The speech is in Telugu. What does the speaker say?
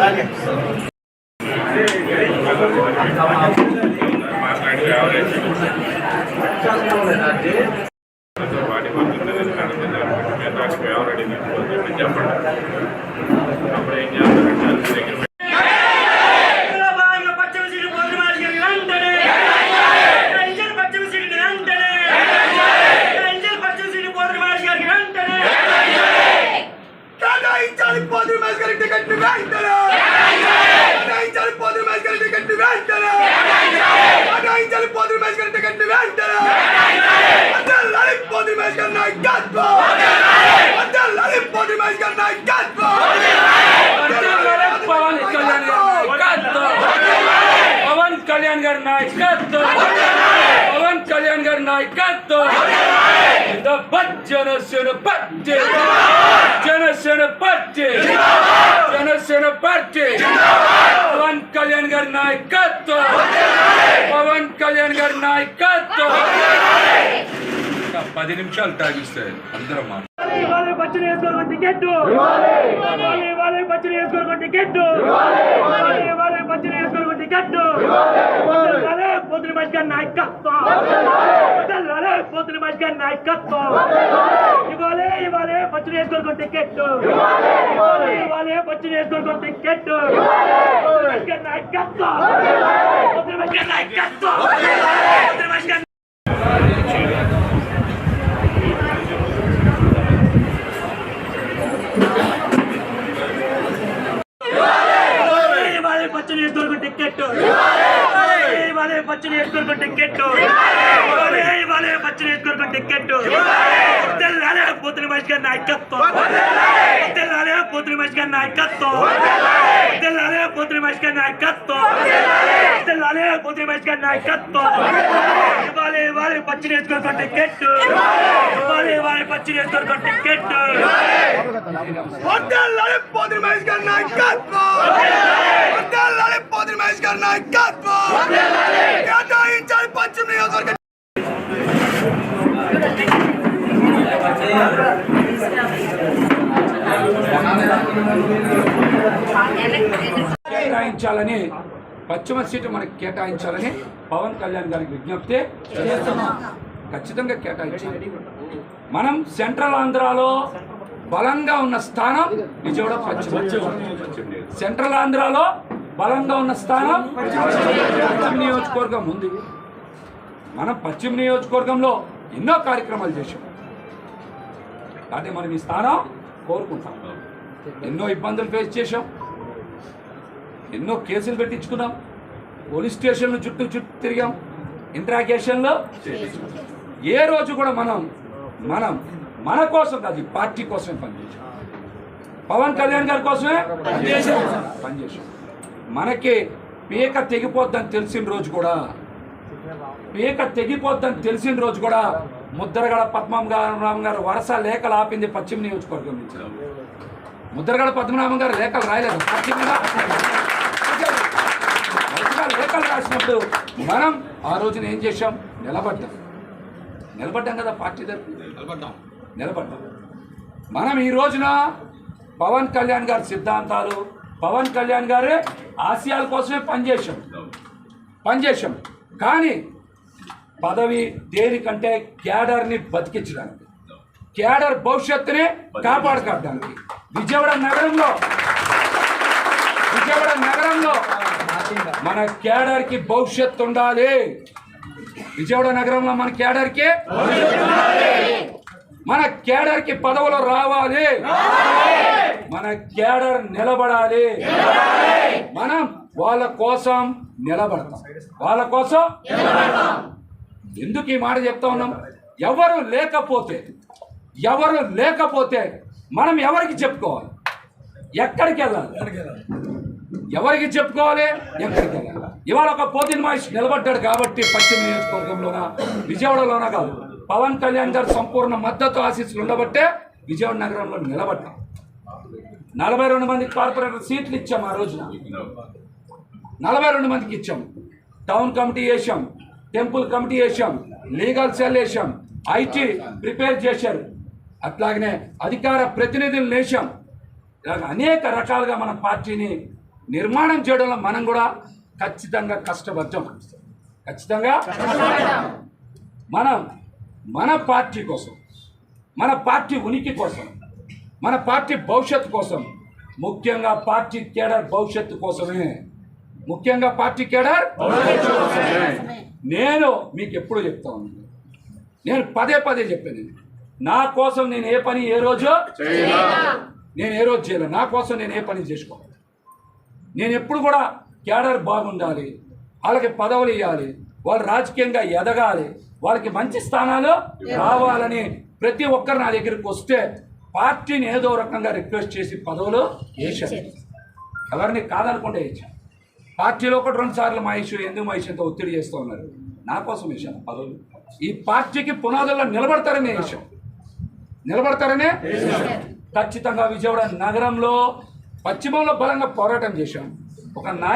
Obrigado. కళ్యాణ్ గారి నాయకత్వం పవన్ కళ్యాణ్ గారి నాయకత్వం జిందాబాద్ Janasena party Janasena party Janasena party Pawan Kalyan గారి నాయకత్వం పవన్ కళ్యాణ్ గారి నాయకత్వం ఇంకా పది నిమిషాలు తాగిస్తే అందరం మాట ఇవాళ పచ్చని వేసుకోవడం టికెట్ ఇవాళ పచ్చని వేసుకోవడం టికెట్ ఇవాళ పచ్చని వేసుకోవడం టికెట్ పొద్దున మనిషి గారి నాయకత్వం తెల్లాలే పొద్దున మనిషి గారి నాయకత్వం ఇవాళ ఇవాళ పచ్చని వేసుకోవడం టికెట్ ఇవాళ పచ్చని వేసుకోవడం టికెట్ పొద్దున మనిషి గారి నాయకత్వం పొద్దున మనిషి గారి నాయకత్వం టికెట్ తెల్లాలే పొద్దున మనిషి గారి నాయకత్వం తెల్లాలే పొద్దున మనిషి గారి నాయకత్వం తెల్లాలే పొద్దున మనిషి గారి నాయకత్వం తెల్లాలే పొద్దున మనిషి గారి నాయకత్వం ఇవాళ ఇవాళ పచ్చని వేసుకోవడం టికెట్ ఇవాళ ఇవాళ పచ్చని వేసుకోవడం టికెట్ అద్దెల్లాలి పోదురు మేస్ గారి నాయకత్వం అద్దెల్లాలి పోదురు మేస్ గారి నాయకత్వం కేటాయించాలి పశ్చిమ సీటు మనకు కేటాయించాలని పవన్ కళ్యాణ్ గారికి విజ్ఞప్తి ఖచ్చితంగా కేటాయించాలి. మనం సెంట్రల్ ఆంధ్రాలో బలంగా ఉన్న స్థానం విజయవాడ పశ్చిమ. సెంట్రల్ ఆంధ్రాలో బలంగా ఉన్న స్థానం పశ్చిమ నియోజకవర్గం ఉంది. మనం పశ్చిమ నియోజకవర్గంలో ఎన్నో కార్యక్రమాలు చేశాం. కాబట్టి మనం ఈ స్థానం కోరుకుంటాం. ఎన్నో ఇబ్బందులు ఫేస్ చేశాం. ఎన్నో కేసులు పెట్టించుకున్నాం. పోలీస్ స్టేషన్లు చుట్టూ చుట్టూ తిరిగాం. ఇంట్రాగేషన్లో ఏ రోజు కూడా మనం మనం మన కోసం కాదు పార్టీ కోసమే పనిచేసాం పవన్ కళ్యాణ్ గారి కోసమే పనిచేసాం పనిచేసాం మనకి పీక తెగిపోద్దని తెలిసిన రోజు కూడా పీక తెగిపోద్దని తెలిసిన రోజు కూడా ముద్రగడ పద్మం గారు గారు వరుస లేఖలు ఆపింది పశ్చిమ నియోజకవర్గం నుంచి. ముద్రగడ పద్మనాభం గారు లేఖలు రాయలేదు. పశ్చిమ లేఖలు రాసినప్పుడు మనం ఆ రోజున ఏం చేశాం? నిలబడ్డాం. నిలబడ్డాం కదా పార్టీ తరఫున నిలబడ్డాం. నిలబడ్డాం. మనం ఈ రోజున పవన్ కళ్యాణ్ గారి సిద్ధాంతాలు పవన్ కళ్యాణ్ గారి ఆశయాల కోసమే పనిచేశాం. పనిచేశాం. కానీ పదవి దేనికంటే క్యాడర్ని బతికించడానికి క్యాడర్ భవిష్యత్తుని కాపాడుకోవడానికి విజయవాడ నగరంలో విజయవాడ నగరంలో మన క్యాడర్కి భవిష్యత్తు ఉండాలి. విజయవాడ నగరంలో మన క్యాడర్కి మన క్యాడర్కి పదవులు రావాలి. మన క్యాడర్ నిలబడాలి. మనం వాళ్ళ కోసం నిలబడతాం. వాళ్ళ కోసం ఎందుకు ఈ మాట చెప్తా ఉన్నాం? ఎవరు లేకపోతే ఎవరు లేకపోతే మనం ఎవరికి చెప్పుకోవాలి? ఎక్కడికి వెళ్ళాలి? ఎవరికి చెప్పుకోవాలి? ఎక్కడికి వెళ్ళాలి? ఇవాళ ఒక పోతిన్ మహేష్ నిలబడ్డాడు కాబట్టి పశ్చిమ నియోజకవర్గంలోన విజయవాడలోన కాదు. పవన్ కళ్యాణ్ గారు సంపూర్ణ మద్దతు ఆశీస్సులు ఉండబట్టే విజయవాడ నగరంలో నిలబడ్డాం. నలభై రెండు మంది కార్పొరేటర్ సీట్లు ఇచ్చాం ఆ రోజున. నలభై రెండు మందికి ఇచ్చాం. టౌన్ కమిటీ వేసాం. టెంపుల్ కమిటీ వేసాం. లీగల్ సెల్ వేసాం. ఐటీ ప్రిపేర్ చేశారు. అట్లాగనే అధికార ప్రతినిధులు వేసాం. ఇలాగ అనేక రకాలుగా మన పార్టీని నిర్మాణం చేయడంలో మనం కూడా ఖచ్చితంగా కష్టపడతాం. ఖచ్చితంగా మనం మన పార్టీ కోసం మన పార్టీ ఉనికి కోసం మన పార్టీ భవిష్యత్తు కోసం ముఖ్యంగా పార్టీ కేడర్ భవిష్యత్తు కోసమే. ముఖ్యంగా పార్టీ కేడర్ నేను మీకు ఎప్పుడు చెప్తా ఉన్నాను. నేను పదే పదే చెప్పాను నా కోసం నేను ఏ పని ఏ రోజు నేను ఏ రోజు చేయలేదు నా కోసం నేను ఏ పని చేసుకోవాలి నేను ఎప్పుడు కూడా కేడర్ బాగుండాలి వాళ్ళకి పదవులు ఇవ్వాలి వాళ్ళు రాజకీయంగా ఎదగాలి వాళ్ళకి మంచి స్థానాలు రావాలని ప్రతి ఒక్కరు నా దగ్గరికి వస్తే పార్టీని ఏదో రకంగా రిక్వెస్ట్ చేసి పదవులు వేసాను ఎవరిని కాదనకుండా వేసాను పార్టీలో ఒకటి రెండు సార్లు మా ఇష్యూ ఎందుకు మా ఇష్యూతో ఒత్తిడి చేస్తూ ఉన్నారు? నా కోసం వేశాను పదవులు. ఈ పార్టీకి పునాదుల్లో నిలబడతారనే వేసాం నిలబడతారనే ఖచ్చితంగా విజయవాడ నగరంలో పశ్చిమంలో బలంగా పోరాటం చేశాం. ఒక నాయ